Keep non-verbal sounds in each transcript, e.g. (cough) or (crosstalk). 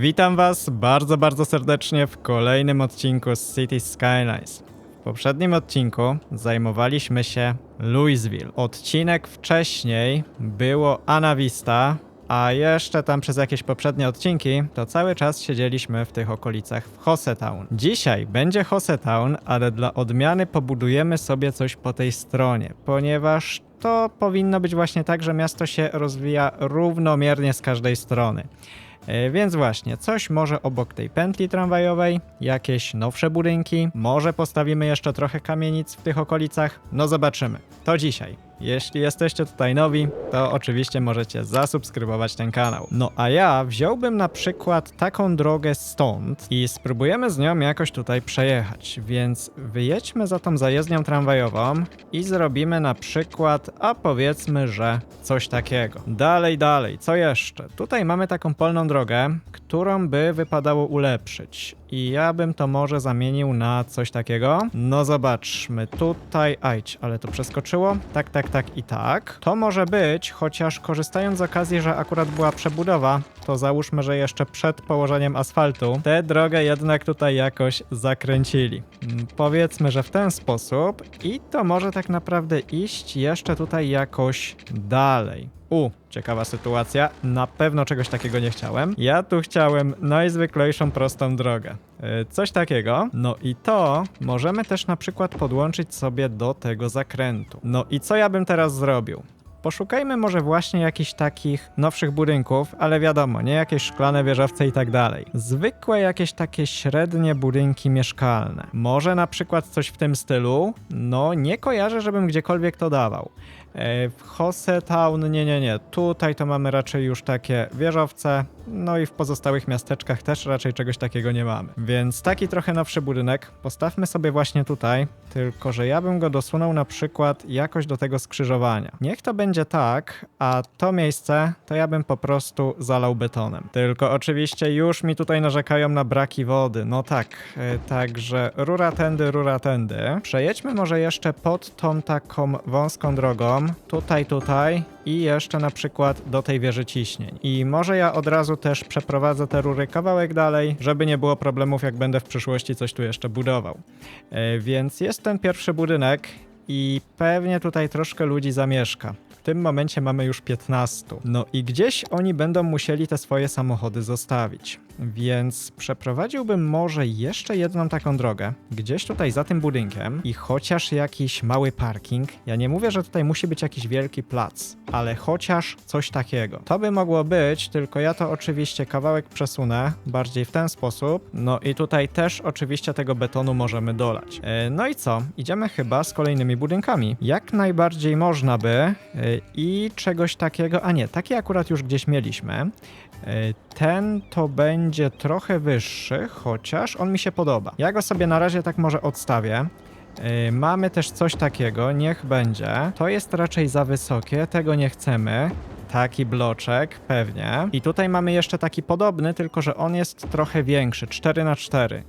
Witam Was bardzo, bardzo serdecznie w kolejnym odcinku z City Skylines. W poprzednim odcinku zajmowaliśmy się Louisville. Odcinek wcześniej było Ana Vista, a jeszcze tam przez jakieś poprzednie odcinki to cały czas siedzieliśmy w tych okolicach w Hossetown. Dzisiaj będzie Hossetown, ale dla odmiany pobudujemy sobie coś po tej stronie, ponieważ to powinno być właśnie tak, że miasto się rozwija równomiernie z każdej strony. E, Więc właśnie, coś może obok tej pętli tramwajowej, jakieś nowsze budynki, może postawimy jeszcze trochę kamienic w tych okolicach, no zobaczymy. To dzisiaj. Jeśli jesteście tutaj nowi, to oczywiście możecie zasubskrybować ten kanał. No a ja wziąłbym na przykład taką drogę stąd i spróbujemy z nią jakoś tutaj przejechać, więc wyjedźmy za tą zajezdnią tramwajową i zrobimy na przykład, a powiedzmy, że coś takiego. Dalej, dalej, co jeszcze? Tutaj mamy taką polną drogę, którą by wypadało ulepszyć. I ja bym to może zamienił na coś takiego. No zobaczmy, tutaj, ajć, ale to przeskoczyło. Tak, tak, tak i tak. To może być, chociaż korzystając z okazji, że akurat była przebudowa, to załóżmy, że jeszcze przed położeniem asfaltu tę drogę jednak tutaj jakoś zakręcili. Mm, Powiedzmy, że w ten sposób i to może tak naprawdę iść jeszcze tutaj jakoś dalej. U, ciekawa sytuacja. Na pewno czegoś takiego nie chciałem. Ja tu chciałem najzwyklejszą prostą drogę. Yy, Coś takiego. No i to możemy też na przykład podłączyć sobie do tego zakrętu. No i co ja bym teraz zrobił? Poszukajmy może właśnie jakichś takich nowszych budynków, ale wiadomo, nie jakieś szklane wieżowce i tak dalej. Zwykłe jakieś takie średnie budynki mieszkalne. Może na przykład coś w tym stylu? No, nie kojarzę, żebym gdziekolwiek to dawał. E, W Hossetown, nie, nie, nie. Tutaj to mamy raczej już takie wieżowce, no i w pozostałych miasteczkach też raczej czegoś takiego nie mamy. Więc taki trochę nowszy budynek postawmy sobie właśnie tutaj, tylko że ja bym go dosunął na przykład jakoś do tego skrzyżowania. Niech to będzie tak, a to miejsce to ja bym po prostu zalał betonem. Tylko oczywiście już mi tutaj narzekają na braki wody. No tak, e, także rura tędy, rura tędy. Przejedźmy może jeszcze pod tą taką wąską drogą, tutaj, tutaj i jeszcze na przykład do tej wieży ciśnień. I może ja od razu też przeprowadzę te rury kawałek dalej, żeby nie było problemów, jak będę w przyszłości coś tu jeszcze budował. E, Więc jest ten pierwszy budynek i pewnie tutaj troszkę ludzi zamieszka. Tym momencie mamy już 15. No i gdzieś oni będą musieli te swoje samochody zostawić. Więc przeprowadziłbym może jeszcze jedną taką drogę, gdzieś tutaj za tym budynkiem i chociaż jakiś mały parking. Ja nie mówię, że tutaj musi być jakiś wielki plac, ale chociaż coś takiego. To by mogło być, tylko ja to oczywiście kawałek przesunę bardziej w ten sposób. No i tutaj też oczywiście tego betonu możemy dolać. E, No i co? Idziemy chyba z kolejnymi budynkami. Jak najbardziej można by e, i czegoś takiego, a nie, taki akurat już gdzieś mieliśmy. E, Ten to będzie trochę wyższy, chociaż on mi się podoba. Ja go sobie na razie tak może odstawię. Yy, Mamy też coś takiego, niech będzie. To jest raczej za wysokie, tego nie chcemy. Taki bloczek, pewnie. I tutaj mamy jeszcze taki podobny, tylko że on jest trochę większy, 4 na 4 E,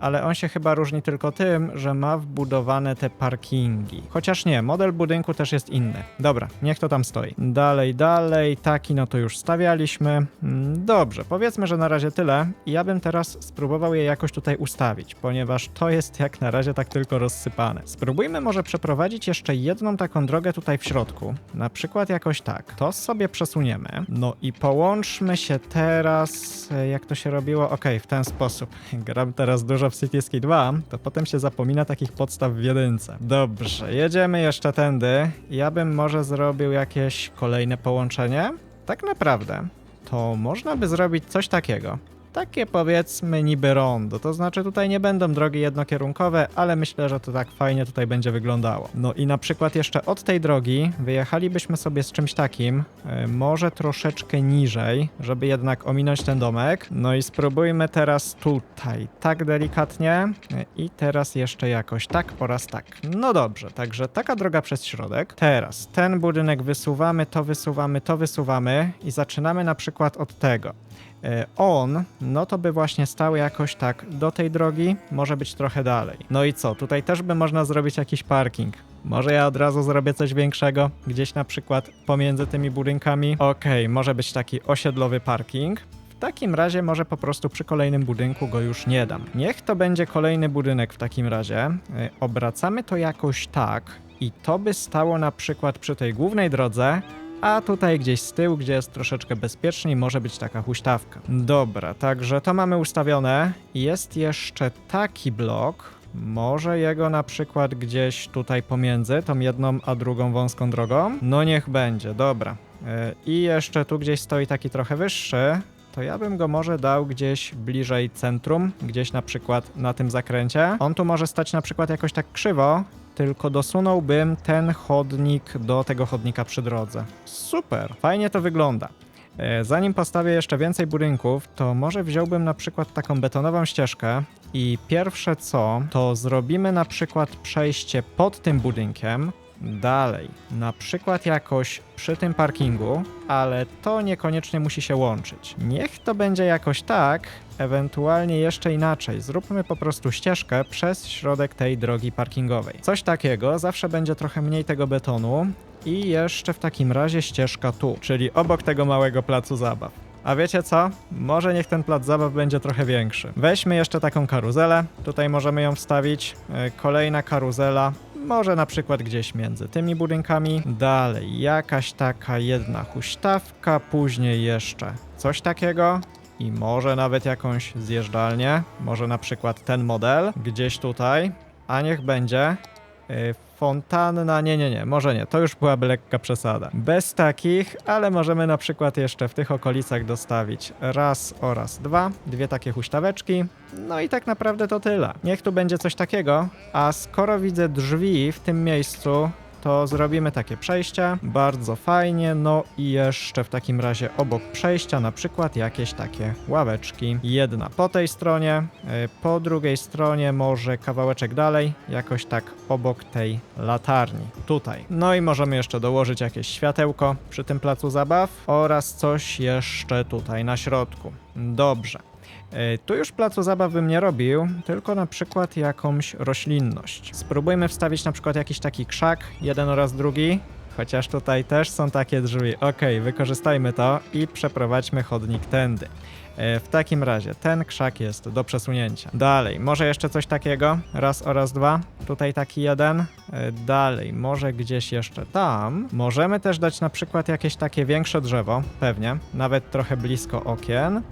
ale on się chyba różni tylko tym, że ma wbudowane te parkingi. Chociaż nie, model budynku też jest inny. Dobra, niech to tam stoi. Dalej, dalej, taki no to już stawialiśmy. Mm, Dobrze, powiedzmy, że na razie tyle. Ja bym teraz spróbował je jakoś tutaj ustawić, ponieważ to jest jak na razie tak tylko rozsypane. Spróbujmy może przeprowadzić jeszcze jedną taką drogę tutaj w środku. Na przykład jakoś tak. To sobie przesuniemy. No i połączmy się teraz, e, jak to się robiło? Okej, w ten sposób. (laughs) Gram teraz dużo w Cities 2, to potem się zapomina takich podstaw w jedynce. Dobrze, jedziemy jeszcze tędy. Ja bym może zrobił jakieś kolejne połączenie. Tak naprawdę, to można by zrobić coś takiego. Takie powiedzmy niby rondo, to znaczy tutaj nie będą drogi jednokierunkowe, ale myślę, że to tak fajnie tutaj będzie wyglądało. No i na przykład jeszcze od tej drogi wyjechalibyśmy sobie z czymś takim, e, może troszeczkę niżej, żeby jednak ominąć ten domek. No i spróbujmy teraz tutaj, tak delikatnie i teraz jeszcze jakoś tak po raz tak. No dobrze, także taka droga przez środek. Teraz ten budynek wysuwamy, to wysuwamy, to wysuwamy i zaczynamy na przykład od tego. E, On, no to by właśnie stał jakoś tak do tej drogi, może być trochę dalej. No i co, tutaj też by można zrobić jakiś parking. Może ja od razu zrobię coś większego, gdzieś na przykład pomiędzy tymi budynkami. Okej, może być taki osiedlowy parking. W takim razie może po prostu przy kolejnym budynku go już nie dam. Niech to będzie kolejny budynek w takim razie. Y, Obracamy to jakoś tak i to by stało na przykład przy tej głównej drodze, a tutaj gdzieś z tyłu, gdzie jest troszeczkę bezpieczniej, może być taka huśtawka. Dobra, także to mamy ustawione. Jest jeszcze taki blok. Może jego na przykład gdzieś tutaj pomiędzy tą jedną a drugą wąską drogą? No niech będzie, dobra. Yy, I jeszcze tu gdzieś stoi taki trochę wyższy. To ja bym go może dał gdzieś bliżej centrum, gdzieś na przykład na tym zakręcie. On tu może stać na przykład jakoś tak krzywo, tylko dosunąłbym ten chodnik do tego chodnika przy drodze. Super, fajnie to wygląda. E, Zanim postawię jeszcze więcej budynków, to może wziąłbym na przykład taką betonową ścieżkę i pierwsze co, to zrobimy na przykład przejście pod tym budynkiem, dalej, na przykład jakoś przy tym parkingu, ale to niekoniecznie musi się łączyć. Niech to będzie jakoś tak, ewentualnie jeszcze inaczej. Zróbmy po prostu ścieżkę przez środek tej drogi parkingowej. Coś takiego, zawsze będzie trochę mniej tego betonu i jeszcze w takim razie ścieżka tu, czyli obok tego małego placu zabaw. A wiecie co? Może niech ten plac zabaw będzie trochę większy. Weźmy jeszcze taką karuzelę. Tutaj możemy ją wstawić. E, Kolejna karuzela. Może na przykład gdzieś między tymi budynkami. Dalej, jakaś taka jedna huśtawka. Później jeszcze coś takiego. I może nawet jakąś zjeżdżalnię. Może na przykład ten model gdzieś tutaj. A niech będzie. Y, Fontanna, nie, nie, nie, może nie, to już byłaby lekka przesada. Bez takich, ale możemy na przykład jeszcze w tych okolicach dostawić raz oraz dwa, dwie takie huśtaweczki. No i tak naprawdę to tyle. Niech tu będzie coś takiego, a skoro widzę drzwi w tym miejscu, to zrobimy takie przejście. Bardzo fajnie. No i jeszcze w takim razie obok przejścia na przykład jakieś takie ławeczki. Jedna po tej stronie, y, po drugiej stronie może kawałeczek dalej, jakoś tak obok tej latarni. Tutaj. No i możemy jeszcze dołożyć jakieś światełko przy tym placu zabaw oraz coś jeszcze tutaj na środku. Dobrze. E, Tu już placu zabaw bym nie robił, tylko na przykład jakąś roślinność. Spróbujmy wstawić na przykład jakiś taki krzak, jeden oraz drugi. Chociaż tutaj też są takie drzwi. Ok, wykorzystajmy to i przeprowadźmy chodnik tędy. E, W takim razie ten krzak jest do przesunięcia. Dalej, może jeszcze coś takiego? Raz oraz dwa. Tutaj taki jeden. E, Dalej, może gdzieś jeszcze tam. Możemy też dać na przykład jakieś takie większe drzewo, pewnie, nawet trochę blisko okien.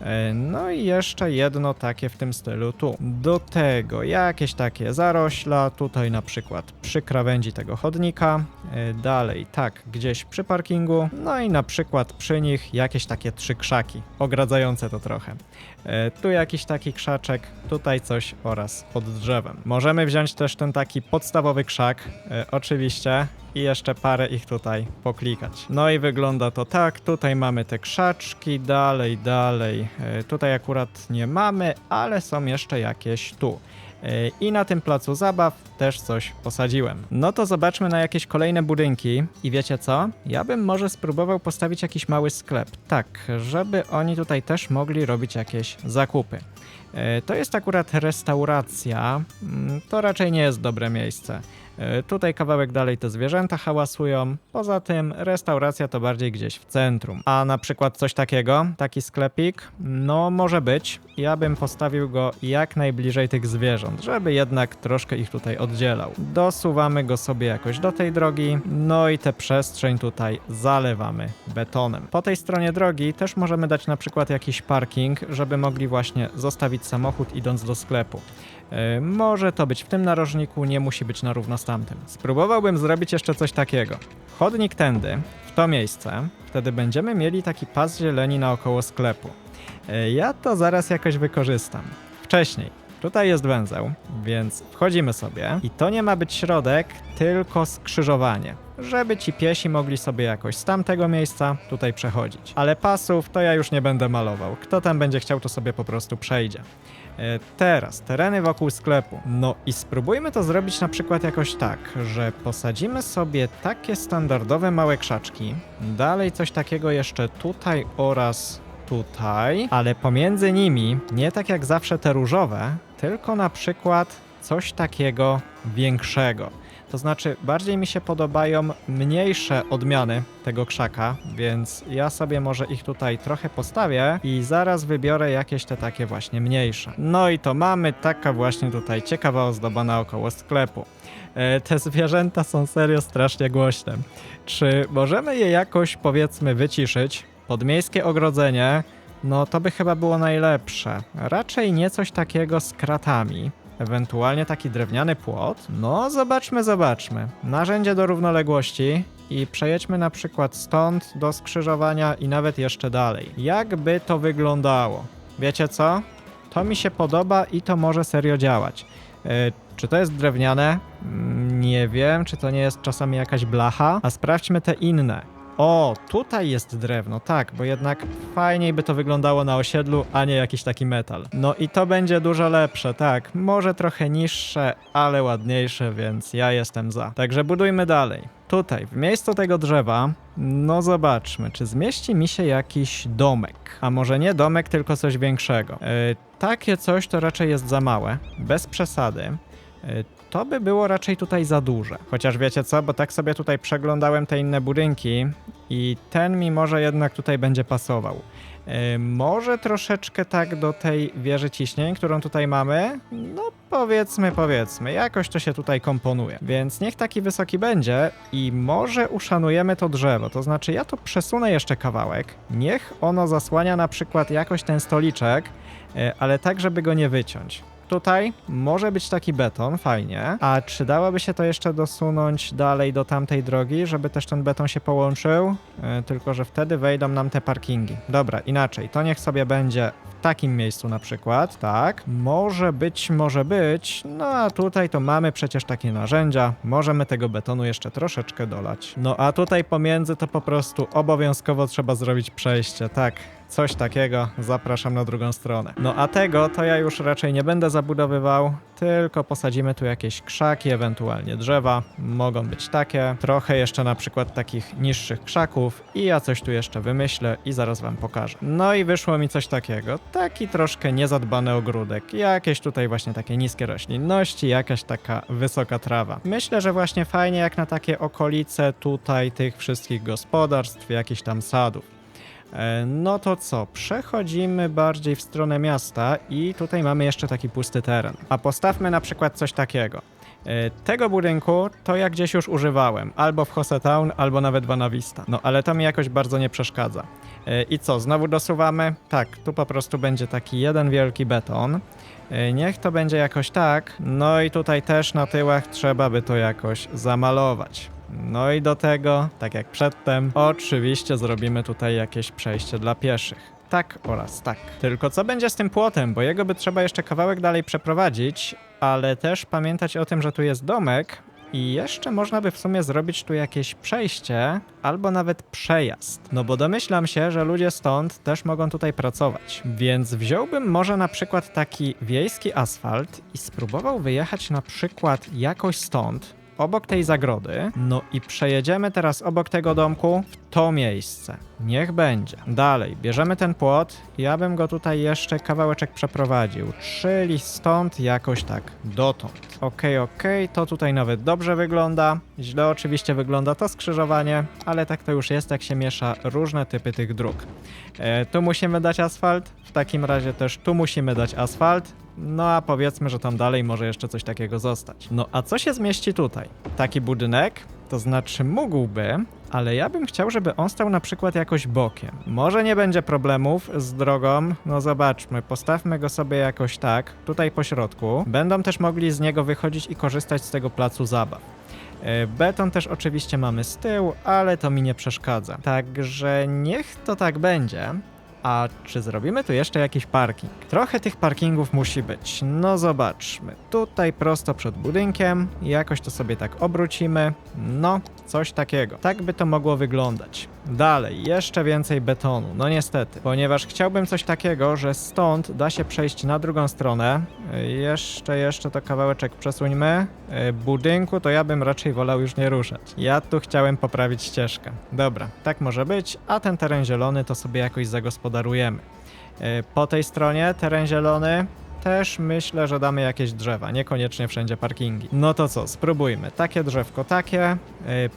E, No i jeszcze jedno takie w tym stylu tu. Do tego jakieś takie zarośla, tutaj na przykład przy krawędzi tego chodnika. E, Dalej, tak, gdzieś przy parkingu. No i na przykład przy nich jakieś takie trzy krzaki, ogradzające to trochę. E, Tu jakiś taki krzaczek, tutaj coś oraz pod drzewem. Możemy wziąć też ten taki podstawowy krzak, oczywiście, i jeszcze parę ich tutaj poklikać. No i wygląda to tak, tutaj mamy te krzaczki, dalej, dalej. E, Tutaj akurat nie mamy, ale są jeszcze jakieś tu. E, I na tym placu zabaw też coś posadziłem. No to zobaczmy na jakieś kolejne budynki. I wiecie co? Ja bym może spróbował postawić jakiś mały sklep. Tak, żeby oni tutaj też mogli robić jakieś zakupy. E, To jest akurat restauracja. Mm, To raczej nie jest dobre miejsce. E, Tutaj kawałek dalej te zwierzęta hałasują. Poza tym restauracja to bardziej gdzieś w centrum. A na przykład coś takiego, taki sklepik, no może być. Ja bym postawił go jak najbliżej tych zwierząt, żeby jednak troszkę ich tutaj oddzielał. Dosuwamy go sobie jakoś do tej drogi, no i tę przestrzeń tutaj zalewamy betonem. Po tej stronie drogi też możemy dać na przykład jakiś parking, żeby mogli właśnie zostawić samochód idąc do sklepu. E, Może to być w tym narożniku, nie musi być na równo z tamtym. Spróbowałbym zrobić jeszcze coś takiego. Chodnik tędy, w to miejsce, wtedy będziemy mieli taki pas zieleni naokoło sklepu. E, Ja to zaraz jakoś wykorzystam. Wcześniej. Tutaj jest węzeł, więc wchodzimy sobie i to nie ma być środek, tylko skrzyżowanie, żeby ci piesi mogli sobie jakoś z tamtego miejsca tutaj przechodzić. Ale pasów to ja już nie będę malował. Kto tam będzie chciał, to sobie po prostu przejdzie. E, Teraz tereny wokół sklepu. No i spróbujmy to zrobić na przykład jakoś tak, że posadzimy sobie takie standardowe małe krzaczki, dalej coś takiego jeszcze tutaj oraz tutaj, ale pomiędzy nimi nie tak jak zawsze te różowe, tylko na przykład coś takiego większego. To znaczy, bardziej mi się podobają mniejsze odmiany tego krzaka, więc ja sobie może ich tutaj trochę postawię i zaraz wybiorę jakieś te takie właśnie mniejsze. No i to mamy taka właśnie tutaj ciekawa ozdoba naokoło sklepu. E, te zwierzęta są serio strasznie głośne. Czy możemy je jakoś powiedzmy wyciszyć? Podmiejskie ogrodzenie, no to by chyba było najlepsze. Raczej nie coś takiego z kratami. Ewentualnie taki drewniany płot. No, zobaczmy, zobaczmy. Narzędzie do równoległości i przejedźmy na przykład stąd do skrzyżowania i nawet jeszcze dalej. Jakby to wyglądało? Wiecie co? To mi się podoba i to może serio działać. E, czy to jest drewniane? Mm, Nie wiem, czy to nie jest czasami jakaś blacha. A sprawdźmy te inne. O, tutaj jest drewno, tak, bo jednak fajniej by to wyglądało na osiedlu, a nie jakiś taki metal. No i to będzie dużo lepsze, tak. Może trochę niższe, ale ładniejsze, więc ja jestem za. Także budujmy dalej. Tutaj, w miejscu tego drzewa, no zobaczmy, czy zmieści mi się jakiś domek. A może nie domek, tylko coś większego. E, takie coś to raczej jest za małe, bez przesady. E, to by było raczej tutaj za duże. Chociaż wiecie co, bo tak sobie tutaj przeglądałem te inne budynki i ten mi może jednak tutaj będzie pasował. E, może troszeczkę tak do tej wieży ciśnień, którą tutaj mamy. No powiedzmy, powiedzmy, jakoś to się tutaj komponuje. Więc niech taki wysoki będzie i może uszanujemy to drzewo. To znaczy ja to przesunę jeszcze kawałek. Niech ono zasłania na przykład jakoś ten stoliczek, e, ale tak, żeby go nie wyciąć. Tutaj może być taki beton, fajnie. A czy dałoby się to jeszcze dosunąć dalej do tamtej drogi, żeby też ten beton się połączył? E, tylko, że wtedy wejdą nam te parkingi. Dobra, inaczej. To niech sobie będzie w takim miejscu na przykład, tak. Może być, może być. No a tutaj to mamy przecież takie narzędzia. Możemy tego betonu jeszcze troszeczkę dolać. No a tutaj pomiędzy to po prostu obowiązkowo trzeba zrobić przejście, tak. Coś takiego, zapraszam na drugą stronę. No a tego to ja już raczej nie będę zabudowywał, tylko posadzimy tu jakieś krzaki, ewentualnie drzewa. Mogą być takie, trochę jeszcze na przykład takich niższych krzaków i ja coś tu jeszcze wymyślę i zaraz wam pokażę. No i wyszło mi coś takiego, taki troszkę niezadbany ogródek, jakieś tutaj właśnie takie niskie roślinności, jakaś taka wysoka trawa. Myślę, że właśnie fajnie jak na takie okolice tutaj tych wszystkich gospodarstw, jakichś tam sadów. E, No to co? Przechodzimy bardziej w stronę miasta i tutaj mamy jeszcze taki pusty teren. A postawmy na przykład coś takiego. E, Tego budynku to ja gdzieś już używałem, albo w Town, albo nawet w Anavista. No ale to mi jakoś bardzo nie przeszkadza. E, I co, znowu dosuwamy? Tak, tu po prostu będzie taki jeden wielki beton. Niech to będzie jakoś tak. No i tutaj też na tyłach trzeba by to jakoś zamalować. No i do tego, tak jak przedtem, oczywiście zrobimy tutaj jakieś przejście dla pieszych. Tak oraz tak. Tylko co będzie z tym płotem, bo jego by trzeba jeszcze kawałek dalej przeprowadzić, ale też pamiętać o tym, że tu jest domek i jeszcze można by w sumie zrobić tu jakieś przejście albo nawet przejazd. No bo domyślam się, że ludzie stąd też mogą tutaj pracować. Więc wziąłbym może na przykład taki wiejski asfalt i spróbował wyjechać na przykład jakoś stąd, obok tej zagrody. No i przejedziemy teraz obok tego domku w to miejsce. Niech będzie. Dalej, bierzemy ten płot. Ja bym go tutaj jeszcze kawałeczek przeprowadził, czyli stąd jakoś tak dotąd. Okej, okej, to tutaj nawet dobrze wygląda. Źle oczywiście wygląda to skrzyżowanie, ale tak to już jest, jak się miesza różne typy tych dróg. E, tu musimy dać asfalt, w takim razie też tu musimy dać asfalt. No a powiedzmy, że tam dalej może jeszcze coś takiego zostać. No a co się zmieści tutaj? Taki budynek? To znaczy mógłby, ale ja bym chciał, żeby on stał na przykład jakoś bokiem. Może nie będzie problemów z drogą, no zobaczmy, postawmy go sobie jakoś tak, tutaj po środku. Będą też mogli z niego wychodzić i korzystać z tego placu zabaw. E, Beton też oczywiście mamy z tyłu, ale to mi nie przeszkadza. Także niech to tak będzie. A czy zrobimy tu jeszcze jakiś parking? Trochę tych parkingów musi być. No zobaczmy. Tutaj prosto przed budynkiem. Jakoś to sobie tak obrócimy. No, coś takiego. Tak by to mogło wyglądać. Dalej, jeszcze więcej betonu. No niestety, ponieważ chciałbym coś takiego, że stąd da się przejść na drugą stronę. Jeszcze, jeszcze to kawałeczek przesuńmy. Y, Budynku to ja bym raczej wolał już nie ruszać. Ja tu chciałem poprawić ścieżkę. Dobra, tak może być, a ten teren zielony to sobie jakoś zagospodarujemy. Y, Po tej stronie teren zielony też myślę, że damy jakieś drzewa, niekoniecznie wszędzie parkingi. No to co, spróbujmy. Takie drzewko, takie. y,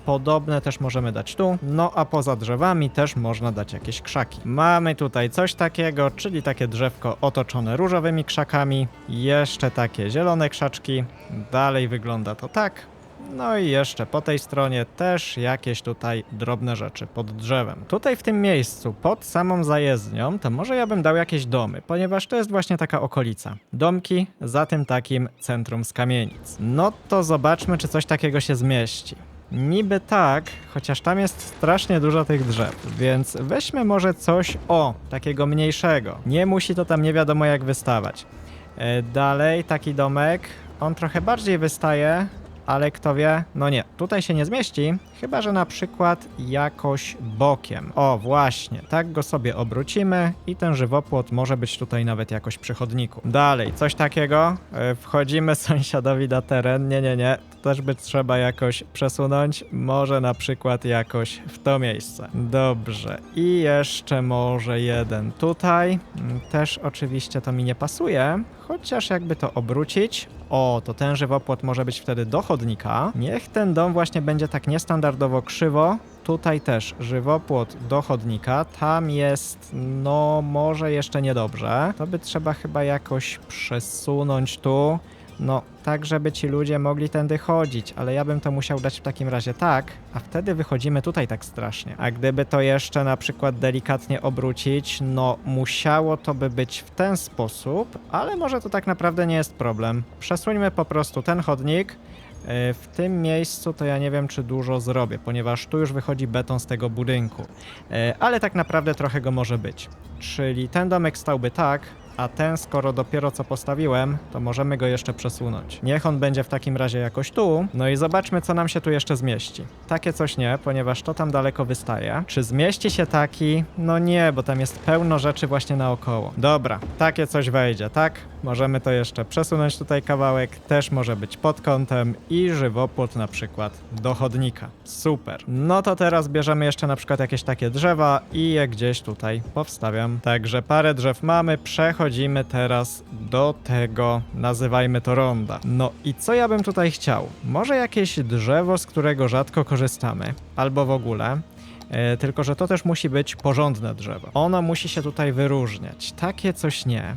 podobne też możemy dać tu. No a poza drzewami też można dać jakieś krzaki. Mamy tutaj coś takiego, czyli takie drzewko otoczone różowymi krzakami. Jeszcze takie zielone krzaczki. Dalej wygląda to tak. No i jeszcze po tej stronie też jakieś tutaj drobne rzeczy pod drzewem. Tutaj w tym miejscu, pod samą zajezdnią, to może ja bym dał jakieś domy, ponieważ to jest właśnie taka okolica. Domki za tym takim centrum z kamienic. No to zobaczmy, czy coś takiego się zmieści. Niby tak, chociaż tam jest strasznie dużo tych drzew, więc weźmy może coś o takiego mniejszego. Nie musi to tam nie wiadomo jak wystawać. E, Dalej taki domek, on trochę bardziej wystaje, ale kto wie, no nie, tutaj się nie zmieści, chyba że na przykład jakoś bokiem. O, właśnie, tak go sobie obrócimy i ten żywopłot może być tutaj nawet jakoś przy chodniku. Dalej, coś takiego, e, wchodzimy (laughs) sąsiadowi na teren, nie, nie, nie, to też by trzeba jakoś przesunąć, może na przykład jakoś w to miejsce. Dobrze, i jeszcze może jeden tutaj, Mm, też oczywiście to mi nie pasuje, chociaż jakby to obrócić, o, to ten żywopłot może być wtedy do chodnika. Niech ten dom właśnie będzie tak niestandardowo krzywo. Tutaj też żywopłot do chodnika. Tam jest, no może jeszcze niedobrze. To by trzeba chyba jakoś przesunąć tu. No, tak, żeby ci ludzie mogli tędy chodzić, ale ja bym to musiał dać w takim razie tak, a wtedy wychodzimy tutaj tak strasznie. A gdyby to jeszcze na przykład delikatnie obrócić, no musiało to by być w ten sposób, ale może to tak naprawdę nie jest problem. Przesuńmy po prostu ten chodnik. E, W tym miejscu to ja nie wiem, czy dużo zrobię, ponieważ tu już wychodzi beton z tego budynku. E, Ale tak naprawdę trochę go może być. Czyli ten domek stałby tak, a ten, skoro dopiero co postawiłem, to możemy go jeszcze przesunąć. Niech on będzie w takim razie jakoś tu. No i zobaczmy, co nam się tu jeszcze zmieści. Takie coś nie, ponieważ to tam daleko wystaje. Czy zmieści się taki? No nie, bo tam jest pełno rzeczy właśnie naokoło. Dobra, takie coś wejdzie, tak? Możemy to jeszcze przesunąć tutaj kawałek, też może być pod kątem i żywopłot na przykład do chodnika. Super. No to teraz bierzemy jeszcze na przykład jakieś takie drzewa i je gdzieś tutaj powstawiam. Także parę drzew mamy, przechodzimy teraz do tego, nazywajmy to ronda. No i co ja bym tutaj chciał? Może jakieś drzewo, z którego rzadko korzystamy, albo w ogóle. E, tylko, że to też musi być porządne drzewo. Ono musi się tutaj wyróżniać. Takie coś nie.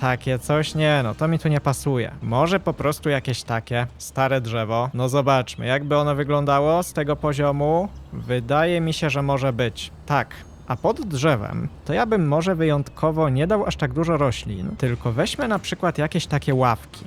Takie coś nie, no to mi tu nie pasuje. Może po prostu jakieś takie stare drzewo. No zobaczmy, jakby ono wyglądało z tego poziomu. Wydaje mi się, że może być. Tak. A pod drzewem to ja bym może wyjątkowo nie dał aż tak dużo roślin, tylko weźmy na przykład jakieś takie ławki.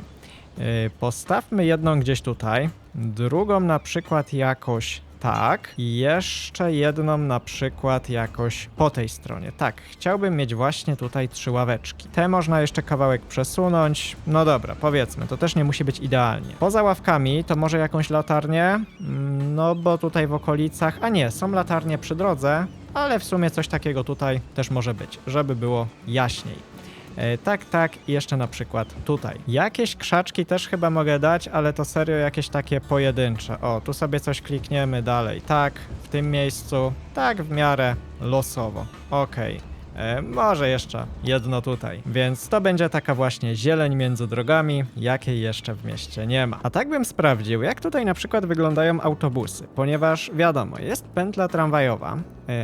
Yy, postawmy jedną gdzieś tutaj, drugą na przykład jakoś tak i jeszcze jedną na przykład jakoś po tej stronie. Tak, chciałbym mieć właśnie tutaj trzy ławeczki. Te można jeszcze kawałek przesunąć. No dobra, powiedzmy, to też nie musi być idealnie. Poza ławkami to może jakąś latarnię, Mm, no bo tutaj w okolicach, a nie, są latarnie przy drodze, ale w sumie coś takiego tutaj też może być, żeby było jaśniej. E, tak, tak, jeszcze na przykład tutaj. Jakieś krzaczki też chyba mogę dać, ale to serio jakieś takie pojedyncze. O, tu sobie coś klikniemy dalej. Tak, w tym miejscu, tak w miarę losowo. Okej. E, Może jeszcze jedno tutaj. Więc to będzie taka właśnie zieleń między drogami, jakiej jeszcze w mieście nie ma. A tak bym sprawdził, jak tutaj na przykład wyglądają autobusy, ponieważ wiadomo, jest pętla tramwajowa,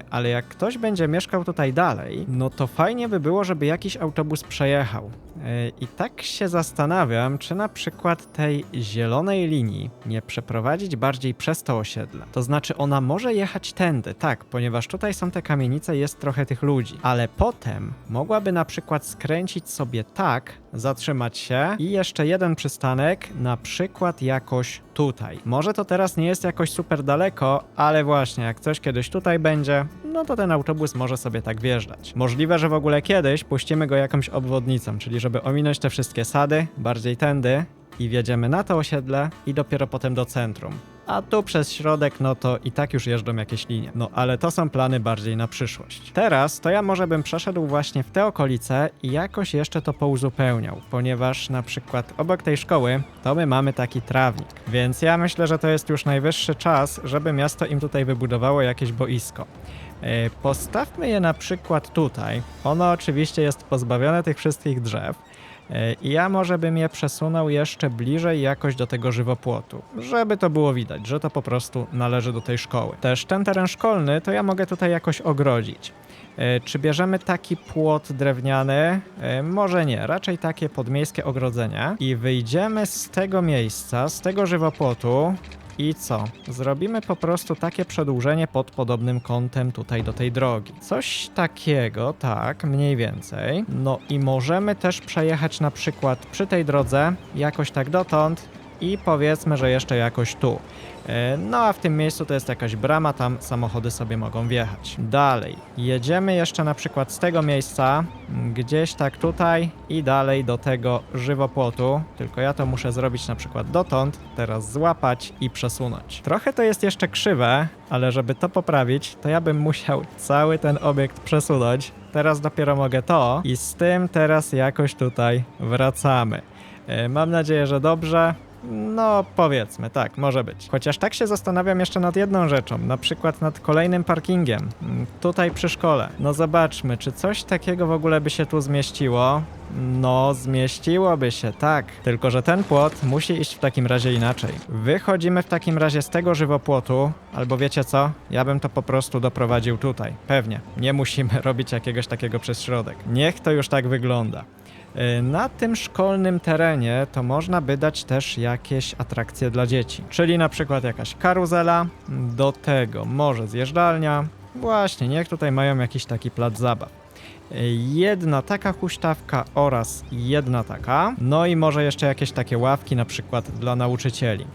ale jak ktoś będzie mieszkał tutaj dalej, no to fajnie by było, żeby jakiś autobus przejechał. E, I tak się zastanawiam, czy na przykład tej zielonej linii nie przeprowadzić bardziej przez to osiedle. To znaczy, ona może jechać tędy, tak, ponieważ tutaj są te kamienice, jest trochę tych ludzi, ale potem mogłaby na przykład skręcić sobie tak, zatrzymać się i jeszcze jeden przystanek, na przykład jakoś tutaj. Może to teraz nie jest jakoś super daleko, ale właśnie, jak coś kiedyś tutaj będzie, no to ten autobus może sobie tak wjeżdżać. Możliwe, że w ogóle kiedyś puścimy go jakąś obwodnicą, czyli żeby ominąć te wszystkie sady, bardziej tędy i wjedziemy na to osiedle i dopiero potem do centrum. A tu przez środek, no to i tak już jeżdżą jakieś linie. No ale to są plany bardziej na przyszłość. Teraz to ja może bym przeszedł właśnie w te okolice i jakoś jeszcze to pouzupełniał, ponieważ na przykład obok tej szkoły to my mamy taki trawnik. Więc ja myślę, że to jest już najwyższy czas, żeby miasto im tutaj wybudowało jakieś boisko. E, Postawmy je na przykład tutaj. Ono oczywiście jest pozbawione tych wszystkich drzew. E, ja może bym je przesunął jeszcze bliżej jakoś do tego żywopłotu, żeby to było widać, że to po prostu należy do tej szkoły. Też ten teren szkolny to ja mogę tutaj jakoś ogrodzić. E, Czy bierzemy taki płot drewniany? E, Może nie, raczej takie podmiejskie ogrodzenie. I wyjdziemy z tego miejsca, z tego żywopłotu. I co? Zrobimy po prostu takie przedłużenie pod podobnym kątem tutaj do tej drogi. Coś takiego, tak, mniej więcej. No i możemy też przejechać na przykład przy tej drodze, jakoś tak dotąd i powiedzmy, że jeszcze jakoś tu. E, No a w tym miejscu to jest jakaś brama, tam samochody sobie mogą wjechać. Dalej, jedziemy jeszcze na przykład z tego miejsca, m, gdzieś tak tutaj i dalej do tego żywopłotu, tylko ja to muszę zrobić na przykład dotąd, teraz złapać i przesunąć. Trochę to jest jeszcze krzywe, ale żeby to poprawić, to ja bym musiał cały ten obiekt przesunąć. Teraz dopiero mogę to i z tym teraz jakoś tutaj wracamy. E, Mam nadzieję, że dobrze. No, powiedzmy, tak, może być. Chociaż tak się zastanawiam jeszcze nad jedną rzeczą, na przykład nad kolejnym parkingiem, mm, tutaj przy szkole. No zobaczmy, czy coś takiego w ogóle by się tu zmieściło? No, zmieściłoby się, tak. Tylko, że ten płot musi iść w takim razie inaczej. Wychodzimy w takim razie z tego żywopłotu, albo wiecie co? Ja bym to po prostu doprowadził tutaj. Pewnie. Nie musimy (laughs) robić jakiegoś takiego przez środek. Niech to już tak wygląda. Y, Na tym szkolnym terenie to można by dać też jakieś atrakcje dla dzieci, czyli na przykład jakaś karuzela, do tego może zjeżdżalnia. Właśnie, niech tutaj mają jakiś taki plac zabaw. Y, Jedna taka huśtawka oraz jedna taka. No i może jeszcze jakieś takie ławki, na przykład dla nauczycieli.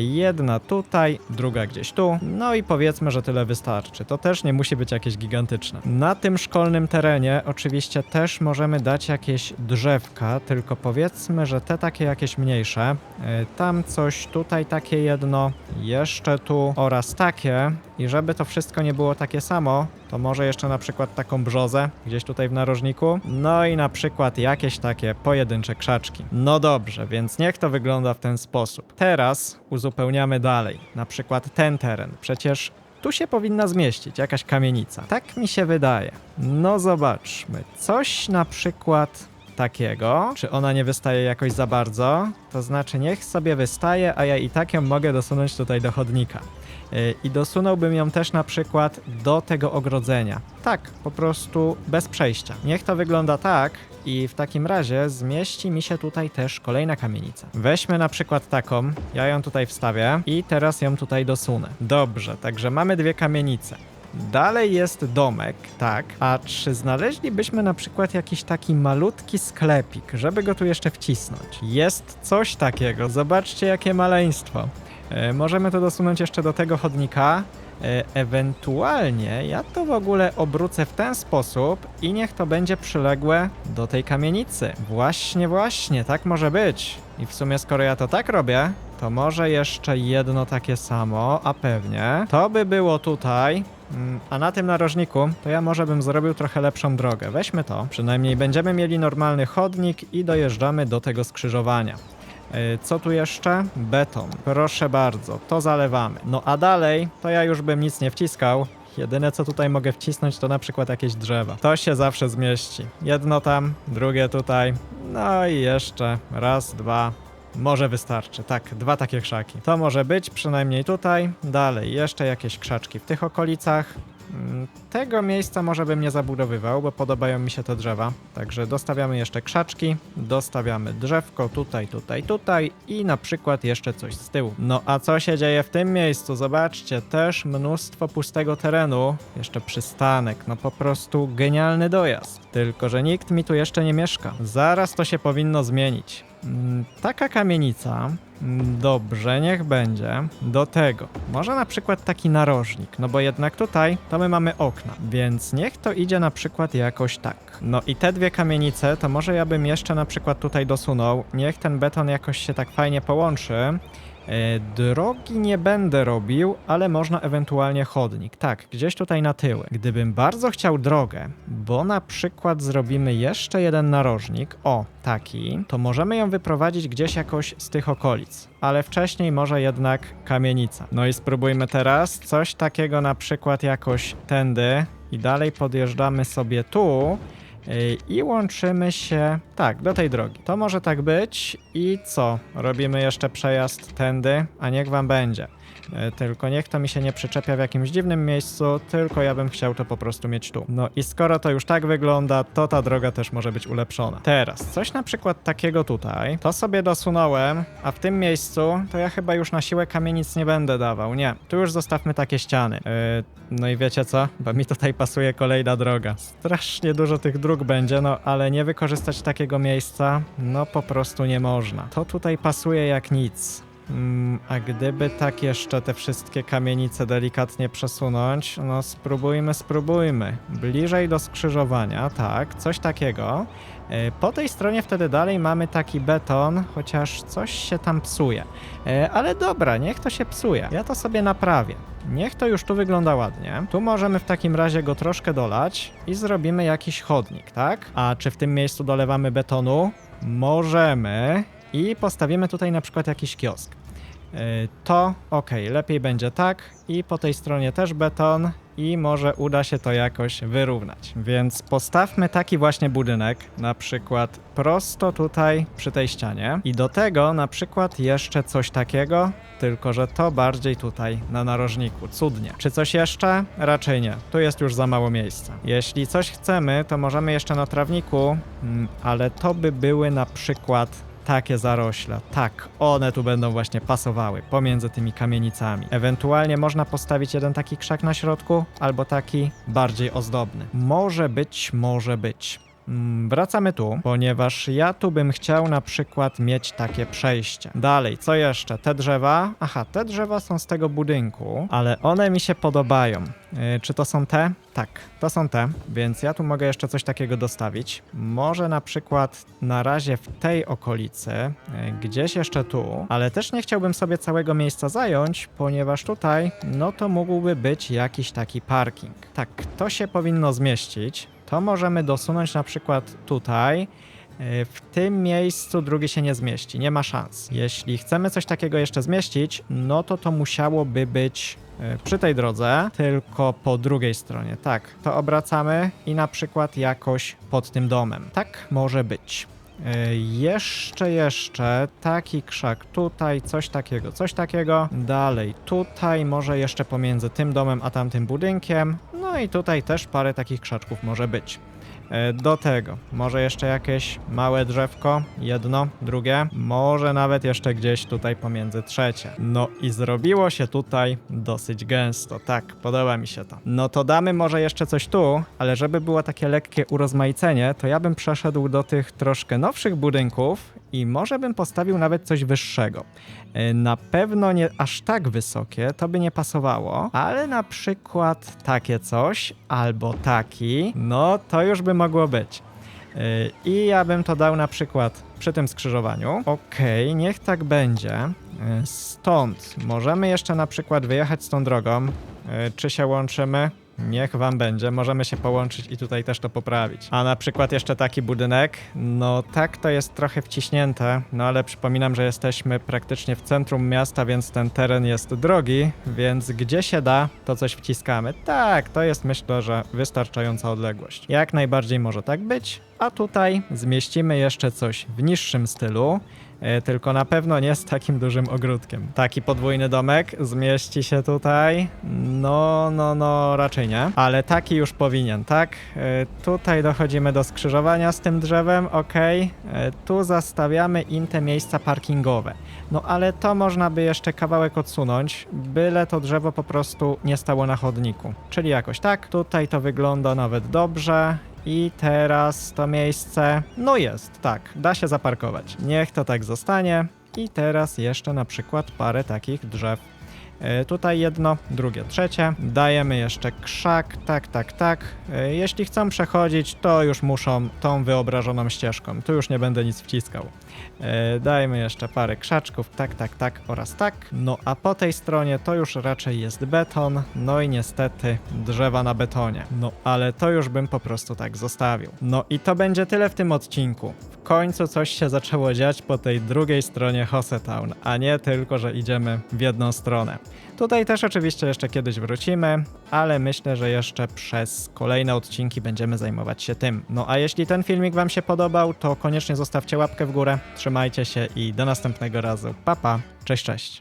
Jedna tutaj, druga gdzieś tu. No i powiedzmy, że tyle wystarczy. To też nie musi być jakieś gigantyczne. Na tym szkolnym terenie oczywiście też możemy dać jakieś drzewka, tylko powiedzmy, że te takie jakieś mniejsze. Y, Tam coś, tutaj takie jedno, jeszcze tu oraz takie. I żeby to wszystko nie było takie samo, to może jeszcze na przykład taką brzozę gdzieś tutaj w narożniku. No i na przykład jakieś takie pojedyncze krzaczki. No dobrze, więc niech to wygląda w ten sposób. Teraz uzupełniamy dalej. Na przykład ten teren. Przecież tu się powinna zmieścić jakaś kamienica. Tak mi się wydaje. No zobaczmy. Coś na przykład takiego. Czy ona nie wystaje jakoś za bardzo? To znaczy niech sobie wystaje, a ja i tak ją mogę dosunąć tutaj do chodnika. Yy, I dosunąłbym ją też na przykład do tego ogrodzenia. Tak, po prostu bez przejścia. Niech to wygląda tak i w takim razie zmieści mi się tutaj też kolejna kamienica. Weźmy na przykład taką, ja ją tutaj wstawię i teraz ją tutaj dosunę. Dobrze, także mamy dwie kamienice. Dalej jest domek, tak. A czy znaleźlibyśmy na przykład jakiś taki malutki sklepik, żeby go tu jeszcze wcisnąć? Jest coś takiego, zobaczcie jakie maleństwo. E, możemy to dosunąć jeszcze do tego chodnika. E, ewentualnie ja to w ogóle obrócę w ten sposób i niech to będzie przyległe do tej kamienicy. Właśnie, właśnie, tak może być. I w sumie skoro ja to tak robię, to może jeszcze jedno takie samo, a pewnie. To by było tutaj, Mm, A na tym narożniku to ja może bym zrobił trochę lepszą drogę. Weźmy to. Przynajmniej będziemy mieli normalny chodnik i dojeżdżamy do tego skrzyżowania. Yy, Co tu jeszcze? Beton. Proszę bardzo, to zalewamy. No a dalej to ja już bym nic nie wciskał. Jedyne co tutaj mogę wcisnąć to na przykład jakieś drzewa. To się zawsze zmieści. Jedno tam, drugie tutaj. No i jeszcze raz, dwa, może wystarczy, tak, dwa takie krzaki. To może być przynajmniej tutaj. Dalej, jeszcze jakieś krzaczki w tych okolicach. Mm, Tego miejsca może bym nie zabudowywał, bo podobają mi się te drzewa. Także dostawiamy jeszcze krzaczki, dostawiamy drzewko tutaj, tutaj, tutaj i na przykład jeszcze coś z tyłu. No a co się dzieje w tym miejscu? Zobaczcie, też mnóstwo pustego terenu. Jeszcze przystanek, no po prostu genialny dojazd. Tylko, że nikt mi tu jeszcze nie mieszka. Zaraz to się powinno zmienić. Mm, Taka kamienica. mm, Dobrze, niech będzie. Do tego. Może na przykład taki narożnik, no bo jednak tutaj to my mamy okna, więc niech to idzie na przykład jakoś tak. No i te dwie kamienice, to może ja bym jeszcze na przykład tutaj dosunął. Niech ten beton jakoś się tak fajnie połączy. E, drogi nie będę robił, ale można ewentualnie chodnik. Tak, gdzieś tutaj na tyły. Gdybym bardzo chciał drogę, bo na przykład zrobimy jeszcze jeden narożnik, o, taki, to możemy ją wyprowadzić gdzieś jakoś z tych okolic. Ale wcześniej może jednak kamienica. No i spróbujmy teraz coś takiego na przykład jakoś tędy i dalej podjeżdżamy sobie tu. I łączymy się, tak, do tej drogi. To może tak być i co? Robimy jeszcze przejazd tędy, a niech wam będzie. E, Tylko niech to mi się nie przyczepia w jakimś dziwnym miejscu, tylko ja bym chciał to po prostu mieć tu. No i skoro to już tak wygląda, to ta droga też może być ulepszona. Teraz, coś na przykład takiego tutaj, to sobie dosunąłem, a w tym miejscu to ja chyba już na siłę kamienic nie będę dawał. Nie, tu już zostawmy takie ściany. E, no i wiecie co? Bo mi tutaj pasuje kolejna droga. Strasznie dużo tych dróg będzie, no ale nie wykorzystać takiego miejsca, no po prostu nie można. To tutaj pasuje jak nic. Mm, a gdyby tak jeszcze te wszystkie kamienice delikatnie przesunąć, no spróbujmy, spróbujmy. Bliżej do skrzyżowania, tak, coś takiego. E, Po tej stronie wtedy dalej mamy taki beton, chociaż coś się tam psuje. E, Ale dobra, niech to się psuje. Ja to sobie naprawię. Niech to już tu wygląda ładnie. Tu możemy w takim razie go troszkę dolać i zrobimy jakiś chodnik, tak? A czy w tym miejscu dolewamy betonu? Możemy. I postawimy tutaj na przykład jakiś kiosk. Yy, To ok, lepiej będzie tak. I po tej stronie też beton. I może uda się to jakoś wyrównać. Więc postawmy taki właśnie budynek, na przykład prosto tutaj przy tej ścianie. I do tego na przykład jeszcze coś takiego, tylko że to bardziej tutaj na narożniku. Cudnie. Czy coś jeszcze? Raczej nie. Tu jest już za mało miejsca. Jeśli coś chcemy, to możemy jeszcze na trawniku, mm, ale to by były na przykład takie zarośla. Tak, one tu będą właśnie pasowały pomiędzy tymi kamienicami. Ewentualnie można postawić jeden taki krzak na środku, albo taki bardziej ozdobny. Może być, może być. Mm, Wracamy tu, ponieważ ja tu bym chciał na przykład mieć takie przejście. Dalej, co jeszcze? Te drzewa? Aha, te drzewa są z tego budynku, ale one mi się podobają. Yy, czy to są te? Tak, to są te, więc ja tu mogę jeszcze coś takiego dostawić. Może na przykład na razie w tej okolicy, yy, gdzieś jeszcze tu, ale też nie chciałbym sobie całego miejsca zająć, ponieważ tutaj, no to mógłby być jakiś taki parking. Tak, to się powinno zmieścić. To możemy dosunąć na przykład tutaj. Yy, W tym miejscu drugi się nie zmieści, nie ma szans. Jeśli chcemy coś takiego jeszcze zmieścić, no to to musiałoby być yy, przy tej drodze, tylko po drugiej stronie. Tak, to obracamy i na przykład jakoś pod tym domem. Tak może być. Yy, Jeszcze, jeszcze taki krzak tutaj, coś takiego, coś takiego. Dalej, tutaj może jeszcze pomiędzy tym domem a tamtym budynkiem. No i tutaj też parę takich krzaczków może być. E, Do tego może jeszcze jakieś małe drzewko, jedno, drugie, może nawet jeszcze gdzieś tutaj pomiędzy trzecie. No i zrobiło się tutaj dosyć gęsto, tak, podoba mi się to. No to damy może jeszcze coś tu, ale żeby było takie lekkie urozmaicenie, to ja bym przeszedł do tych troszkę nowszych budynków i może bym postawił nawet coś wyższego. E, Na pewno nie aż tak wysokie, to by nie pasowało, ale na przykład takie coś, albo taki, no to już by mogło być. Yy, I ja bym to dał na przykład przy tym skrzyżowaniu. Okej, niech tak będzie. Yy, Stąd możemy jeszcze na przykład wyjechać z tą drogą. Yy, Czy się łączymy? Niech wam będzie, możemy się połączyć i tutaj też to poprawić. A na przykład jeszcze taki budynek, no tak to jest trochę wciśnięte, no ale przypominam, że jesteśmy praktycznie w centrum miasta, więc ten teren jest drogi, więc gdzie się da, to coś wciskamy. Tak, to jest myślę, że wystarczająca odległość. Jak najbardziej może tak być, a tutaj zmieścimy jeszcze coś w niższym stylu. E, Tylko na pewno nie z takim dużym ogródkiem. Taki podwójny domek zmieści się tutaj. No, no, no, raczej nie. Ale taki już powinien, tak? E, Tutaj dochodzimy do skrzyżowania z tym drzewem, ok. Tu zastawiamy im te miejsca parkingowe. No ale to można by jeszcze kawałek odsunąć, byle to drzewo po prostu nie stało na chodniku. Czyli jakoś tak. Tutaj to wygląda nawet dobrze. I teraz to miejsce, no jest, tak, da się zaparkować. Niech to tak zostanie. I teraz jeszcze na przykład parę takich drzew. E, Tutaj jedno, drugie, trzecie. Dajemy jeszcze krzak, tak, tak, tak. E, Jeśli chcą przechodzić, to już muszą tą wyobrażoną ścieżką. Tu już nie będę nic wciskał. E, Dajmy jeszcze parę krzaczków, tak, tak, tak oraz tak. No a po tej stronie to już raczej jest beton, no i niestety drzewa na betonie. No ale to już bym po prostu tak zostawił. No i to będzie tyle w tym odcinku. W końcu coś się zaczęło dziać po tej drugiej stronie Hossetown, a nie tylko, że idziemy w jedną stronę. Tutaj też oczywiście jeszcze kiedyś wrócimy, ale myślę, że jeszcze przez kolejne odcinki będziemy zajmować się tym. No a jeśli ten filmik Wam się podobał, to koniecznie zostawcie łapkę w górę, trzymajcie się i do następnego razu. Pa pa, cześć, cześć.